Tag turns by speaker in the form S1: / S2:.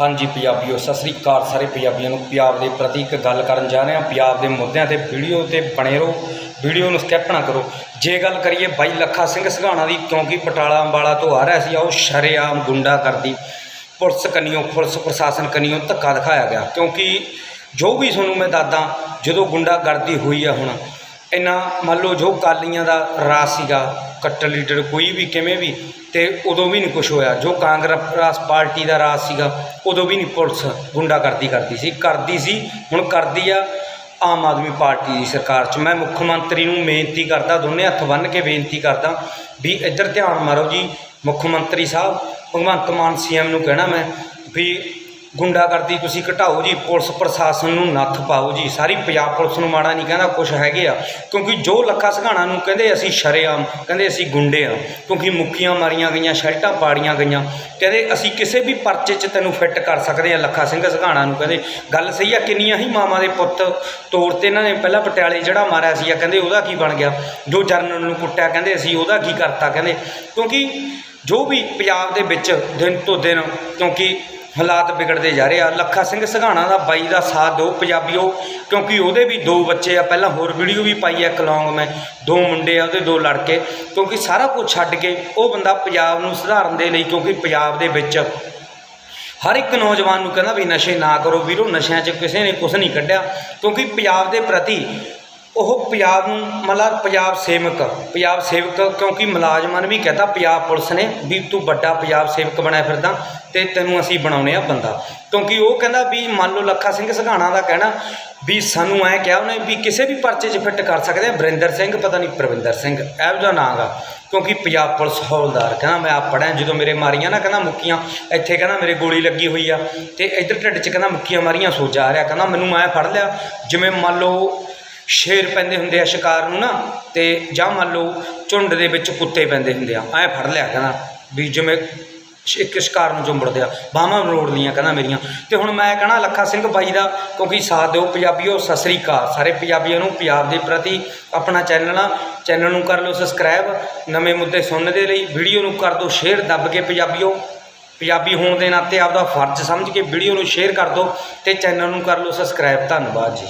S1: ਹਾਂਜੀ ਪੰਜਾਬੀਓ, ਸਤਿ ਸ੍ਰੀ ਅਕਾਲ ਸਾਰੇ ਪੰਜਾਬੀਆਂ ਨੂੰ। ਪੰਜਾਬ ਦੇ ਪ੍ਰਤੀ ਇੱਕ ਗੱਲ ਕਰਨ ਜਾ ਰਹੇ ਹਾਂ। ਪੰਜਾਬ ਦੇ ਮੁੱਦਿਆਂ ਤੇ ਵੀਡੀਓ ਤੇ ਬਣੇ ਰਹੋ। ਵੀਡੀਓ ਨੂੰ ਸਕਿਪ ਨਾ ਕਰੋ। ਜੇ ਗੱਲ ਕਰੀਏ ਬਾਈ ਲੱਖਾ ਸਿੰਘ ਸਘਾਣਾ ਦੀ, ਕਿਉਂਕਿ ਪਟਾਲਾ ਅੰਬਾਲਾ ਤੋਂ ਆ ਰਿਹਾ ਸੀ ਉਹ ਸ਼ਰੇਆਮ ਗੁੰਡਾ ਕਰਦੀ। ਪੁਲਿਸ ਕੰਨਿਓ, ਪੁਲਿਸ ਪ੍ਰਸ਼ਾਸਨ ਕੰਨਿਓ ਧੱਕਾ ਦਿਖਾਇਆ ਗਿਆ। ਕਿਉਂਕਿ ਜੋ ਵੀ ਤੁਹਾਨੂੰ ਮੈਂ ਦੱਸਦਾ, ਜਦੋਂ ਗੁੰਡਾਗਰਦੀ ਹੋਈ ਆ ਹੁਣ ਇੰਨਾ ਮੰਨ ਲਓ ਜੋ ਕਾਲੀਆਂ ਦਾ ਰਾਜ ਸੀਗਾ ਕੱਟੜ ਲੀਡਰ ਕੋਈ ਵੀ ਕਿਵੇਂ ਵੀ, ਤੇ ਉਦੋਂ ਵੀ ਨਹੀਂ ਕੁਝ ਹੋਇਆ। ਜੋ ਕਾਂਗਰਸ ਪਾਰਟੀ ਦਾ ਰਾਜ ਸੀਗਾ, ਉਦੋਂ ਵੀ ਨਹੀਂ ਪੁਲਿਸ ਗੁੰਡਾਗਰਦੀ ਕਰਦੀ ਸੀ। ਕਰਦੀ ਸੀ, ਹੁਣ ਕਰਦੀ ਆ ਆਮ ਆਦਮੀ ਪਾਰਟੀ ਦੀ ਸਰਕਾਰ 'ਚ। ਮੈਂ ਮੁੱਖ ਮੰਤਰੀ ਨੂੰ ਬੇਨਤੀ ਕਰਦਾ, ਦੋਨੇ ਹੱਥ ਬੰਨ੍ਹ ਕੇ ਬੇਨਤੀ ਕਰਦਾ ਵੀ ਇੱਧਰ ਧਿਆਨ ਮਾਰੋ ਜੀ, ਮੁੱਖ ਮੰਤਰੀ ਸਾਹਿਬ, ਭਗਵੰਤ ਮਾਨ ਸੀਐਮ ਨੂੰ ਕਹਿਣਾ ਮੈਂ ਵੀ ਗੁੰਡਾਗਰਦੀ ਤੁਸੀਂ ਘਟਾਓ ਜੀ, ਪੁਲਿਸ ਪ੍ਰਸ਼ਾਸਨ ਨੂੰ ਨੱਥ ਪਾਓ ਜੀ। ਸਾਰੀ ਪੰਜਾਬ ਪੁਲਿਸ ਨੂੰ ਮਾੜਾ ਨਹੀਂ ਕਹਿੰਦਾ ਕੁਝ ਹੈਗੇ ਆ। ਕਿਉਂਕਿ ਜੋ ਲੱਖਾ ਸਘਾਣਾ ਨੂੰ ਕਹਿੰਦੇ ਅਸੀਂ ਸ਼ਰੇਆਮ, ਕਹਿੰਦੇ ਅਸੀਂ ਗੁੰਡੇ ਆ। ਕਿਉਂਕਿ ਮੁੱਕੀਆਂ ਮਾਰੀਆਂ ਗਈਆਂ ਸ਼ਰਟਾਂ ਪਾੜੀਆਂ ਗਈਆਂ। ਕਹਿੰਦੇ ਅਸੀਂ ਕਿਸੇ ਵੀ ਪਰਚੇ 'ਚ ਤੈਨੂੰ ਫਿੱਟ ਕਰ ਸਕਦੇ ਆ, ਲੱਖਾ ਸਿੰਘ ਸਘਾਣਾ ਨੂੰ ਕਹਿੰਦੇ। ਗੱਲ ਸਹੀ ਆ, ਕਿੰਨੀਆਂ ਹੀ ਮਾਵਾਂ ਦੇ ਪੁੱਤ ਤੋੜ ਤੇ ਇਹਨਾਂ ਨੇ ਪਹਿਲਾਂ ਪਟਿਆਲੇ ਜਿਹੜਾ ਮਾਰਿਆ ਸੀ ਆ, ਕਹਿੰਦੇ ਉਹਦਾ ਕੀ ਬਣ ਗਿਆ? ਜੋ ਜਰਨਲ ਨੂੰ ਕੁੱਟਿਆ, ਕਹਿੰਦੇ ਅਸੀਂ ਉਹਦਾ ਕੀ ਕਰਤਾ, ਕਹਿੰਦੇ। ਕਿਉਂਕਿ ਜੋ ਵੀ ਪੰਜਾਬ ਦੇ ਵਿੱਚ ਦਿਨ ਤੋਂ ਦਿਨ, ਕਿਉਂਕਿ ਹਾਲਾਤ ਵਿਗੜਦੇ ਜਾ ਰਹੇ ਆ। ਲੱਖਾ ਸਿੰਘ ਸਘਾਣਾ ਦਾ ਬਾਈ ਦਾ ਸਾਥ ਦਿਓ, ਪੰਜਾਬੀਓ, ਕਿਉਂਕਿ ਉਹਦੇ ਵੀ ਦੋ ਬੱਚੇ ਆ। ਪਹਿਲਾਂ ਹੋਰ ਵੀਡੀਓ ਵੀ ਪਾਈ ਆ ਇੱਕ ਲੌਂਗ ਮੈਂ। ਦੋ ਮੁੰਡੇ ਆ, ਉਹਦੇ ਦੋ ਲੜਕੇ। ਕਿਉਂਕਿ ਸਾਰਾ ਕੁਝ ਛੱਡ ਕੇ ਉਹ ਬੰਦਾ ਪੰਜਾਬ ਨੂੰ ਸੁਧਾਰਨ ਦੇ ਲਈ, ਕਿਉਂਕਿ ਪੰਜਾਬ ਦੇ ਵਿੱਚ ਹਰ ਇੱਕ ਨੌਜਵਾਨ ਨੂੰ ਕਹਿੰਦਾ ਵੀ ਨਸ਼ੇ ਨਾ ਕਰੋ। ਵੀਰੋ, ਨਸ਼ਿਆਂ 'ਚ ਕਿਸੇ ਨੇ ਕੁਝ ਨਹੀਂ ਕੱਢਿਆ। ਕਿਉਂਕਿ ਪੰਜਾਬ ਦੇ ਪ੍ਰਤੀ ਉਹ ਪੰਜਾਬ ਨੂੰ ਮਤਲਬ ਪੰਜਾਬ ਸੇਵਕ ਪੰਜਾਬ ਸੇਵਕ ਕਿਉਂਕਿ ਮੁਲਾਜ਼ਮਾਂ ਨੇ ਵੀ ਕਹਤਾ, ਪੰਜਾਬ ਪੁਲਿਸ ਨੇ ਵੀ ਤੂੰ ਵੱਡਾ ਪੰਜਾਬ ਸੇਵਕ ਬਣਿਆ ਫਿਰਦਾ ਤੇ ਤੈਨੂੰ ਅਸੀਂ ਬਣਾਉਣੇ ਆ ਬੰਦਾ। ਕਿਉਂਕਿ ਉਹ ਕਹਿੰਦਾ ਵੀ ਮੰਨ ਲਓ ਲੱਖਾ ਸਿੰਘ ਸਘਾਣਾ ਦਾ ਕਹਿਣਾ ਵੀ ਸਾਨੂੰ ਐ ਕਿਹਾ ਉਹਨੇ ਵੀ ਕਿਸੇ ਵੀ ਪਰਚੇ 'ਚ ਫਿੱਟ ਕਰ ਸਕਦੇ ਆ ਵਰਿੰਦਰ ਸਿੰਘ, ਪਤਾ ਨਹੀਂ ਪ੍ਰਵਿੰਦਰ ਸਿੰਘ, ਇਹੋ ਜਿਹਾ ਨਾਂ ਗਾ ਕਿਉਂਕਿ ਪੰਜਾਬ ਪੁਲਿਸ ਹੌਲਦਾਰ ਕਹਿੰਦਾ, ਮੈਂ ਆਪ ਪੜ੍ਹਿਆ, ਜਦੋਂ ਮੇਰੇ ਮਾਰੀਆਂ ਨਾ ਕਹਿੰਦਾ ਮੁੱਕੀਆਂ, ਇੱਥੇ ਕਹਿੰਦਾ ਮੇਰੇ ਗੋਲੀ ਲੱਗੀ ਹੋਈ ਆ ਤੇ ਇੱਧਰ ਢਿੱਡ 'ਚ ਕਹਿੰਦਾ ਮੁੱਕੀਆਂ ਮਾਰੀਆਂ ਸੋਜਾ ਆ ਰਿਹਾ, ਕਹਿੰਦਾ ਮੈਨੂੰ ਮੈਂ ਫੜ ਲਿਆ। ਜਿਵੇਂ ਮੰਨ ਲਓ ਸ਼ੇਰ ਪੈਂਦੇ ਹੁੰਦੇ ਆ ਸ਼ਿਕਾਰ ਨੂੰ ਨਾ, ਤੇ ਜਾਂ ਮੰਨ ਲਓ ਝੁੰਡ ਦੇ ਵਿੱਚ ਕੁੱਤੇ ਪੈਂਦੇ ਹੁੰਦੇ ਆ, ਐ ਫੜ ਲਿਆ ਕਹਿੰਦਾ ਵੀ ਜਿਵੇਂ ਇੱਕ ਸ਼ਿਕਾਰ ਨੂੰ ਜੁੰਬੜਦੇ ਆ, ਬਾਹਾਂ ਮਰੋੜ ਲੀਆਂ ਕਹਿੰਦਾ ਮੇਰੀਆਂ। ਤੇ ਹੁਣ ਮੈਂ ਕਹਣਾ ਲੱਖਾ ਸਿੰਘ ਬਾਈ ਦਾ, ਕਿਉਂਕਿ ਸਾਥ ਦਿਓ ਪੰਜਾਬੀਓ, ਸਤਿ ਸ੍ਰੀ ਅਕਾਲ। ਸਾਰੇ ਪੰਜਾਬੀਆਂ ਨੂੰ ਪੰਜਾਬ ਦੇ ਪ੍ਰਤੀ ਆਪਣਾ ਚੈਨਲ ਆ, ਚੈਨਲ ਨੂੰ ਕਰ ਲਓ ਸਬਸਕ੍ਰਾਈਬ, ਨਵੇਂ ਮੁੱਦੇ ਸੁਣਨ ਦੇ ਲਈ ਵੀਡੀਓ ਨੂੰ ਕਰ ਦਿਓ ਸ਼ੇਅਰ, ਦੱਬ ਕੇ ਪੰਜਾਬੀਓ। ਪੰਜਾਬੀ ਹੋਣ ਦੇ ਨਾਤੇ ਆਪਦਾ ਫਰਜ਼ ਸਮਝ ਕੇ ਵੀਡੀਓ ਨੂੰ ਸ਼ੇਅਰ ਕਰ ਦਿਓ ਤੇ ਚੈਨਲ ਨੂੰ ਕਰ ਲਓ ਸਬਸਕ੍ਰਾਈਬ। ਧੰਨਵਾਦ ਜੀ।